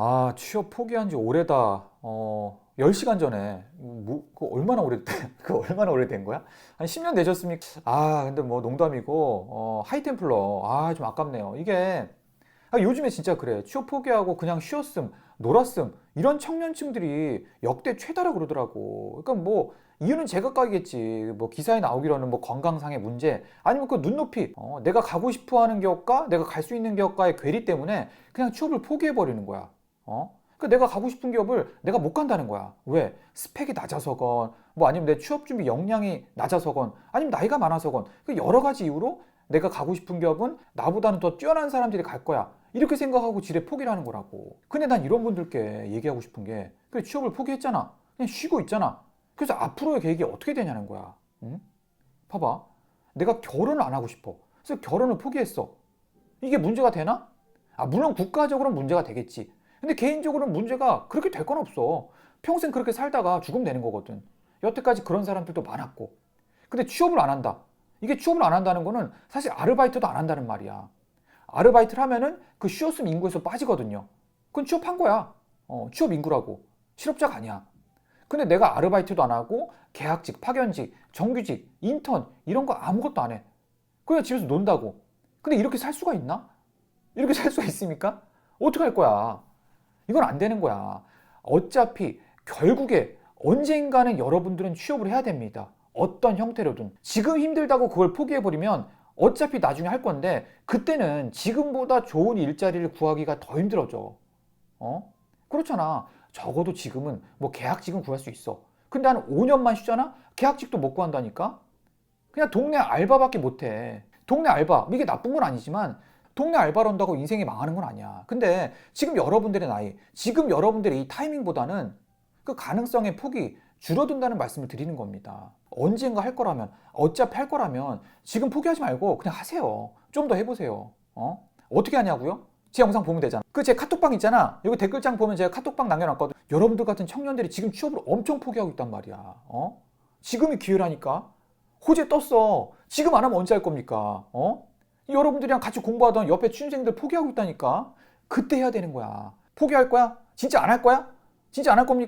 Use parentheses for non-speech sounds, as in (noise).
아, 취업 포기한 지 오래다. 어, 10시간 전에. 뭐, 그 얼마나 오래된, (laughs) 그 얼마나 오래된 거야? 한 10년 되셨습니까? 아, 근데 뭐 농담이고, 어, 하이템플러. 아, 좀 아깝네요. 이게, 아, 요즘에 진짜 그래. 취업 포기하고 그냥 쉬었음, 놀았음. 이런 청년층들이 역대 최다라 그러더라고. 그러니까 뭐, 이유는 제각각이겠지. 뭐 기사에 나오기로는 뭐 건강상의 문제, 아니면 그 눈높이, 어, 내가 가고 싶어 하는 격과 내가 갈 수 있는 격과의 괴리 때문에 그냥 취업을 포기해 버리는 거야. 어? 그 내가 가고 싶은 기업을 내가 못 간다는 거야. 왜? 스펙이 낮아서건, 뭐 아니면 내 취업 준비 역량이 낮아서건, 아니면 나이가 많아서건, 그 여러 가지 이유로 내가 가고 싶은 기업은 나보다는 더 뛰어난 사람들이 갈 거야. 이렇게 생각하고 지레 포기를 하는 거라고. 근데 난 이런 분들께 얘기하고 싶은 게, 그래, 취업을 포기했잖아. 그냥 쉬고 있잖아. 그래서 앞으로의 계획이 어떻게 되냐는 거야. 응? 봐봐. 내가 결혼을 안 하고 싶어. 그래서 결혼을 포기했어. 이게 문제가 되나? 아, 물론 국가적으로는 문제가 되겠지. 근데 개인적으로는 문제가 그렇게 될 건 없어. 평생 그렇게 살다가 죽으면 되는 거거든. 여태까지 그런 사람들도 많았고. 근데 취업을 안 한다. 이게 취업을 안 한다는 거는 사실 아르바이트도 안 한다는 말이야. 아르바이트를 하면은 그 쉬었음 인구에서 빠지거든요. 그건 취업한 거야. 어, 취업 인구라고. 실업자가 아니야. 근데 내가 아르바이트도 안 하고 계약직, 파견직, 정규직, 인턴 이런 거 아무것도 안 해. 그냥 집에서 논다고. 근데 이렇게 살 수가 있나? 이렇게 살 수가 있습니까? 어떻게 할 거야? 이건 안 되는 거야. 어차피 결국에 언젠가는 여러분들은 취업을 해야 됩니다. 어떤 형태로든. 지금 힘들다고 그걸 포기해버리면 어차피 나중에 할 건데 그때는 지금보다 좋은 일자리를 구하기가 더 힘들어져. 어? 그렇잖아. 적어도 지금은 뭐 계약직은 구할 수 있어. 근데 한 5년만 쉬잖아? 계약직도 못 구한다니까? 그냥 동네 알바밖에 못 해. 동네 알바. 이게 나쁜 건 아니지만 동네 알바를 한다고 인생이 망하는 건 아니야. 근데 지금 여러분들의 나이, 지금 여러분들의 이 타이밍보다는 그 가능성의 폭이 줄어든다는 말씀을 드리는 겁니다. 언젠가 할 거라면, 어차피 할 거라면 지금 포기하지 말고 그냥 하세요. 좀 더 해보세요. 어? 어떻게 하냐고요? 제 영상 보면 되잖아. 그 제 카톡방 있잖아. 여기 댓글창 보면 제가 카톡방 남겨놨거든. 여러분들 같은 청년들이 지금 취업을 엄청 포기하고 있단 말이야. 어? 지금이 기회라니까. 호재 떴어. 지금 안 하면 언제 할 겁니까? 어? 여러분들이랑 같이 공부하던 옆에 취준생들 포기하고 있다니까. 그때 해야 되는 거야. 포기할 거야? 진짜 안 할 거야? 진짜 안 할 겁니까?